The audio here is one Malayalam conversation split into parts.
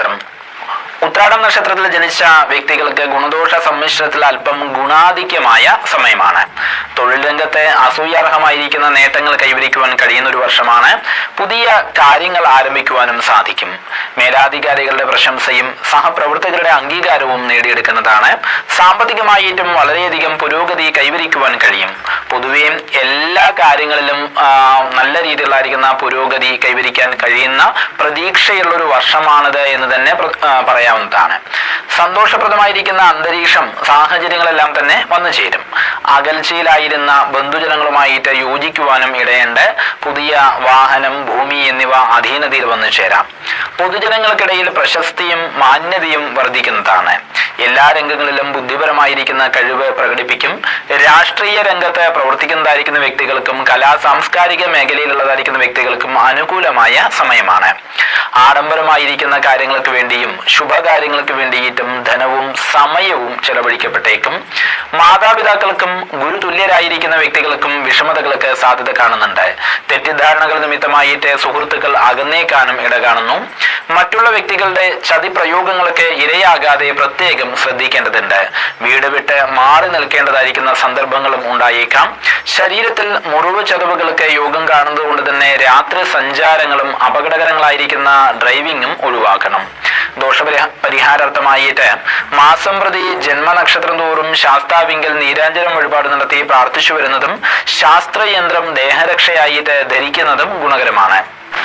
നക്ഷത്രം. ഉത്രാടം നക്ഷത്രത്തിൽ ജനിച്ച വ്യക്തികൾക്ക് ഗുണദോഷ സമ്മിശ്രത്തിൽ അല്പം ഗുണാധിക്യമായ സമയമാണ്. തൊഴിൽ രംഗത്തെ അസൂയാർഹമായിരിക്കുന്ന നേട്ടങ്ങൾ കൈവരിക്കുവാൻ കഴിയുന്ന ഒരു വർഷമാണ്. പുതിയ കാര്യങ്ങൾ ആരംഭിക്കുവാനും സാധിക്കും. മേലാധികാരികളുടെ പ്രശംസയും സഹപ്രവർത്തകരുടെ അംഗീകാരവും നേടിയെടുക്കുന്നതാണ്. സാമ്പത്തികമായിട്ടും വളരെയധികം പുരോഗതി കൈവരിക്കുവാൻ കഴിയും. പൊതുവെ എല്ലാ കാര്യങ്ങളിലും നല്ല രീതിയിലായിരിക്കുന്ന പുരോഗതി കൈവരിക്കാൻ കഴിയുന്ന പ്രതീക്ഷയുള്ള ഒരു വർഷമാണിത് എന്ന് തന്നെ പറയാവുന്നതാണ്. സന്തോഷപ്രദമായിരിക്കുന്ന അന്തരീക്ഷം സാഹചര്യങ്ങളെല്ലാം തന്നെ വന്നു ചേരും. അകൽച്ചയിലായിരുന്ന ബന്ധുജനങ്ങളുമായിട്ട് യോജിക്കുവാനും ഇടയുണ്ട്. പുതിയ വാഹനം ഭൂമി എന്നിവ അധീനതയിൽ വന്നു ചേരാം. പൊതുജനങ്ങൾക്കിടയിൽ പ്രശസ്തിയും മാന്യതയും വർദ്ധിക്കുന്നതാണ്. എല്ലാ രംഗങ്ങളിലും ബുദ്ധിപരമായിരിക്കുന്ന കഴിവ് പ്രകടിപ്പിക്കും. രാഷ്ട്രീയ രംഗത്ത് പ്രവർത്തിക്കുന്നതായിരിക്കുന്ന വ്യക്തികൾക്കും കലാ സാംസ്കാരിക മേഖലയിലുള്ളതായിരിക്കുന്ന വ്യക്തികൾക്കും അനുകൂലമായ സമയമാണ്. ആഡംബരമായിരിക്കുന്ന കാര്യങ്ങൾക്ക് വേണ്ടിയും ശുഭകാര്യങ്ങൾക്ക് വേണ്ടിയിട്ടും ധനവും സമയവും ചെലവഴിക്കപ്പെട്ടേക്കും. മാതാപിതാക്കൾക്കും ഗുരുതുല്യരായിരിക്കുന്ന വ്യക്തികൾക്കും വിഷമതകൾക്ക് സാധ്യത കാണുന്നുണ്ട്. തെറ്റിദ്ധാരണകൾ നിമിത്തമായിട്ട് സുഹൃത്തുക്കൾ അകന്നേക്കാനും ഇട കാണുന്നു മറ്റുള്ള വ്യക്തികളുടെ ചതി പ്രയോഗങ്ങൾക്ക് ഇരയാകാതെ പ്രത്യേകം ശ്രദ്ധിക്കേണ്ടതുണ്ട്. വീട് വിട്ട് മാറി നിൽക്കേണ്ടതായിരിക്കുന്ന സന്ദർഭങ്ങളും ഉണ്ടായേക്കാം. ശരീരത്തിൽ മുറിവ് ചതവുകൾക്ക് യോഗം കാണുന്നത് കൊണ്ട് തന്നെ രാത്രി സഞ്ചാരങ്ങളും അപകടകരങ്ങളായിരിക്കുന്ന ഡ്രൈവിംഗും ഒഴിവാക്കണം. ദോഷപരിഹ പരിഹാരാർത്ഥമായിട്ട് മാസം പ്രതി ജന്മനക്ഷത്രം തോറും ശാസ്താവിങ്കൽ നീരാഞ്ജനം വഴിപാട് നടത്തി പ്രാർത്ഥിച്ചു വരുന്നതും ശാസ്ത്രയന്ത്രം ദേഹരക്ഷയായിട്ട് ധരിക്കുന്നതും ഗുണകരമാണ്.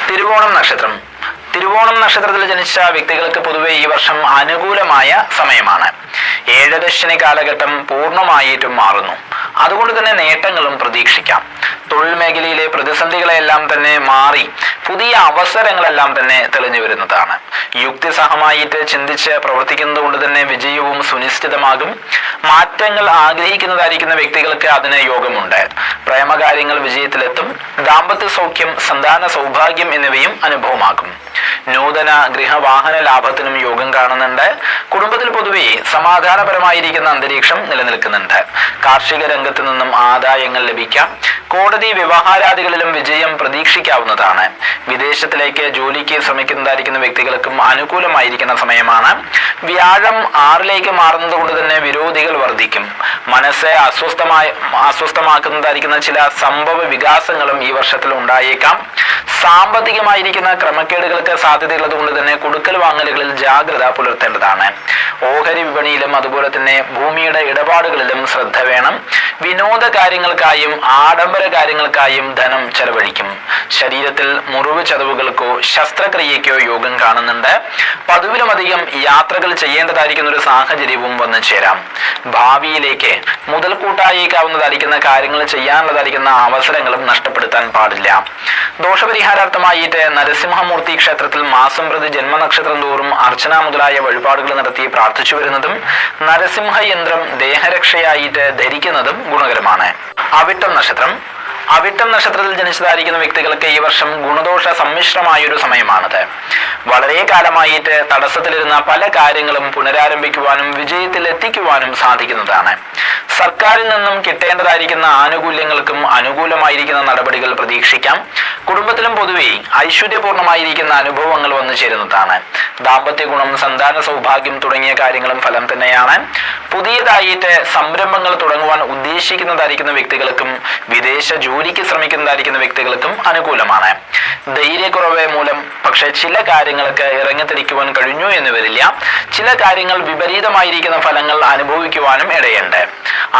തിരുവോണം നക്ഷത്രം. തിരുവോണം നക്ഷത്രത്തിൽ ജനിച്ച വ്യക്തികൾക്ക് പൊതുവെ ഈ വർഷം അനുകൂലമായ സമയമാണ്. ഏഴരശ്ശനി കാലഘട്ടം പൂർണമായിട്ടും മാറുന്നു. അതുകൊണ്ട് തന്നെ നേട്ടങ്ങളും പ്രതീക്ഷിക്കാം. തൊഴിൽ മേഖലയിലെ പ്രതിസന്ധികളെല്ലാം തന്നെ മാറി പുതിയ അവസരങ്ങളെല്ലാം തന്നെ തെളിഞ്ഞു വരുന്നതാണ്. യുക്തിസഹമായിട്ട് ചിന്തിച്ച് പ്രവർത്തിക്കുന്നത് കൊണ്ട് തന്നെ വിജയവും സുനിശ്ചിതമാകും. മാറ്റങ്ങൾ ആഗ്രഹിക്കുന്നതായിരിക്കുന്ന വ്യക്തികൾക്ക് അതിന് യോഗമുണ്ട്. പ്രേമകാര്യങ്ങൾ വിജയത്തിലെത്തും. ദാമ്പത്യ സൗഖ്യം സന്താന സൗഭാഗ്യം എന്നിവയും അനുഭവമാകും. നൂതന ഗൃഹവാഹന ലാഭത്തിനും യോഗം കാണുന്നുണ്ട്. കുടുംബത്തിൽ പൊതുവെ സമാധാനപരമായിരിക്കുന്ന അന്തരീക്ഷം നിലനിൽക്കുന്നുണ്ട്. കാർഷിക രംഗത്ത് നിന്നും ആദായങ്ങൾ ലഭിക്കാം. കോടതി വ്യവഹാരാദികളിലും വിജയം പ്രതീക്ഷിക്കാവുന്നതാണ്. വിദേശത്തിലേക്ക് ജോലിക്ക് ശ്രമിക്കുന്നതായിരിക്കുന്ന വ്യക്തികൾക്കും അനുകൂലമായിരിക്കുന്ന സമയമാണ്. വ്യാഴം ആറിലേക്ക് മാറുന്നത് കൊണ്ട് തന്നെ വിരോധികൾ വർദ്ധിക്കും. മനസ്സെ അസ്വസ്ഥമായ അസ്വസ്ഥമാക്കുന്നതായിരിക്കുന്ന ചില സംഭവ വികാസങ്ങളും ഈ വർഷത്തിൽ ഉണ്ടായേക്കാം. സാമ്പത്തികമായിരിക്കുന്ന ക്രമക്കേടുകൾക്ക് സാധ്യതയുള്ളത് കൊണ്ട് തന്നെ കൊടുക്കൽ വാങ്ങലുകളിൽ ജാഗ്രത പുലർത്തേണ്ടതാണ്. ഓഹരി വിപണിയിലും അതുപോലെ തന്നെ ഭൂമിയുടെ ഇടപാടുകളിലും ശ്രദ്ധ വേണം. വിനോദ കാര്യങ്ങൾക്കായും ആഡംബര കാര്യങ്ങൾക്കായും ധനം ചെലവഴിക്കും. ശരീരത്തിൽ മുറിവ് ചതവുകൾക്കോ ശസ്ത്രക്രിയയ്ക്കോ യോഗം കാണുന്നുണ്ട്. പതിവിലുമധികം യാത്രകൾ ചെയ്യേണ്ടതായിരിക്കുന്ന ഒരു സാഹചര്യവും വന്നു ചേരാം. ഭാവിയിലേക്ക് മുതൽക്കൂട്ടായേക്കാവുന്നതായിരിക്കുന്ന കാര്യങ്ങൾ ചെയ്യാനുള്ളതായിരിക്കുന്ന അവസരങ്ങളും നഷ്ടപ്പെടുത്താൻ പാടില്ല. ദോഷപരിഹാരാർത്ഥമായിട്ട് നരസിംഹമൂർത്തി ക്ഷേത്രത്തിൽ മാസം പ്രതി ജന്മനക്ഷത്രം തോറും അർച്ചന മുതലായ വഴിപാടുകൾ നടത്തി പ്രാർത്ഥിച്ചു വരുന്നതും നരസിംഹ യന്ത്രം ദേഹരക്ഷയായിട്ട് ധരിക്കുന്നതും ഗുണകരമാണ്. അവിട്ടം നക്ഷത്രം. അവിട്ടം നക്ഷത്രത്തിൽ ജനിച്ചതായിരിക്കുന്ന വ്യക്തികൾക്ക് ഈ വർഷം ഗുണദോഷ സമ്മിശ്രമായൊരു സമയമാണത്. വളരെ കാലമായിട്ട് തടസ്സത്തിലിരുന്ന പല കാര്യങ്ങളും പുനരാരംഭിക്കുവാനും വിജയത്തിൽ എത്തിക്കുവാനും സാധിക്കുന്നതാണ്. സർക്കാരിൽ നിന്നും കിട്ടേണ്ടതായിരിക്കുന്ന ആനുകൂല്യങ്ങൾക്കും അനുകൂലമായിരിക്കുന്ന നടപടികൾ പ്രതീക്ഷിക്കാം. കുടുംബത്തിലും പൊതുവെ ഐശ്വര്യപൂർണമായിരിക്കുന്ന അനുഭവങ്ങൾ വന്നു ചേരുന്നതാണ്. ദാമ്പത്യ ഗുണം സന്താന സൗഭാഗ്യം തുടങ്ങിയ കാര്യങ്ങളും ഫലം തന്നെയാണ്. പുതിയതായിട്ട് സംരംഭങ്ങൾ തുടങ്ങുവാൻ ഉദ്ദേശിക്കുന്നതായിരിക്കുന്ന വ്യക്തികൾക്കും വിദേശ ജോലിക്ക് ശ്രമിക്കുന്നതായിരിക്കുന്ന വ്യക്തികൾക്കും അനുകൂലമാണ്. ധൈര്യക്കുറവ് മൂലം പക്ഷേ ചില കാര്യങ്ങൾക്ക് ഇറങ്ങിത്തിരിക്കുവാൻ കഴിഞ്ഞു എന്ന് വരില്ല. ചില കാര്യങ്ങൾ വിപരീതമായിരിക്കുന്ന ഫലങ്ങൾ അനുഭവിക്കുവാനും ഇടയുണ്ട്.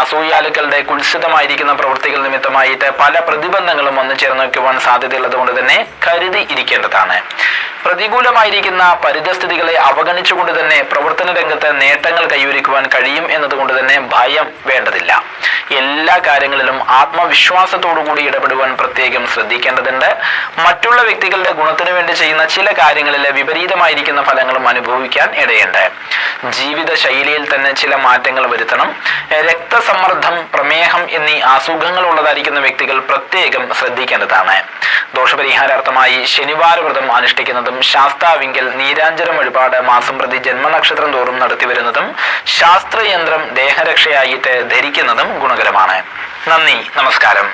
അസൂയാലുക്കളുടെ കുത്സിതമായിരിക്കുന്ന പ്രവൃത്തികൾ നിമിത്തമായിട്ട് പല പ്രതിബന്ധങ്ങളും വന്നു ചേർന്ന് വയ്ക്കുവാൻ സാധ്യതയുള്ളത് കൊണ്ട് തന്നെ കരുതി ഇരിക്കേണ്ടതാണ്. പ്രതികൂലമായിരിക്കുന്ന പരിതസ്ഥിതികളെ അവഗണിച്ചുകൊണ്ട് തന്നെ പ്രവർത്തന രംഗത്ത് നേട്ടങ്ങൾ കൈവരിക്കുവാൻ കഴിയും എന്നതുകൊണ്ട് തന്നെ ഭയം വേണ്ടതില്ല. എല്ലാ കാര്യങ്ങളിലും ആത്മവിശ്വാസത്തോടു കൂടി ഇടപെടുവാൻ പ്രത്യേകം ശ്രദ്ധിക്കേണ്ടതുണ്ട്. മറ്റുള്ള വ്യക്തികളുടെ ഗുണത്തിനു വേണ്ടി ചെയ്യുന്ന ചില കാര്യങ്ങളിലെ വിപരീതമായിരിക്കുന്ന ഫലങ്ങളും അനുഭവിക്കാൻ ഇടയുണ്ട്. ജീവിത ശൈലിയിൽ തന്നെ ചില മാറ്റങ്ങൾ വരുത്തണം. രക്തസമ്മർദ്ദം പ്രമേഹം എന്നീ അസുഖങ്ങൾ ഉള്ളതായിരിക്കുന്ന വ്യക്തികൾ പ്രത്യേകം ശ്രദ്ധിക്കേണ്ടതാണ്. ദോഷപരിഹാരാർത്ഥമായി ശനിവാര വ്രതം അനുഷ്ഠിക്കുന്നതും ശാസ്താവിങ്കൽ നീരാഞ്ജനം വഴിപാട് മാസം പ്രതി ജന്മനക്ഷത്രം തോറും നടത്തി വരുന്നതും ശാസ്ത്രയന്ത്രം ദേഹരക്ഷയായിട്ട് ധരിക്കുന്നതും ഗുണകരമാണ്. നന്ദി നമസ്കാരം.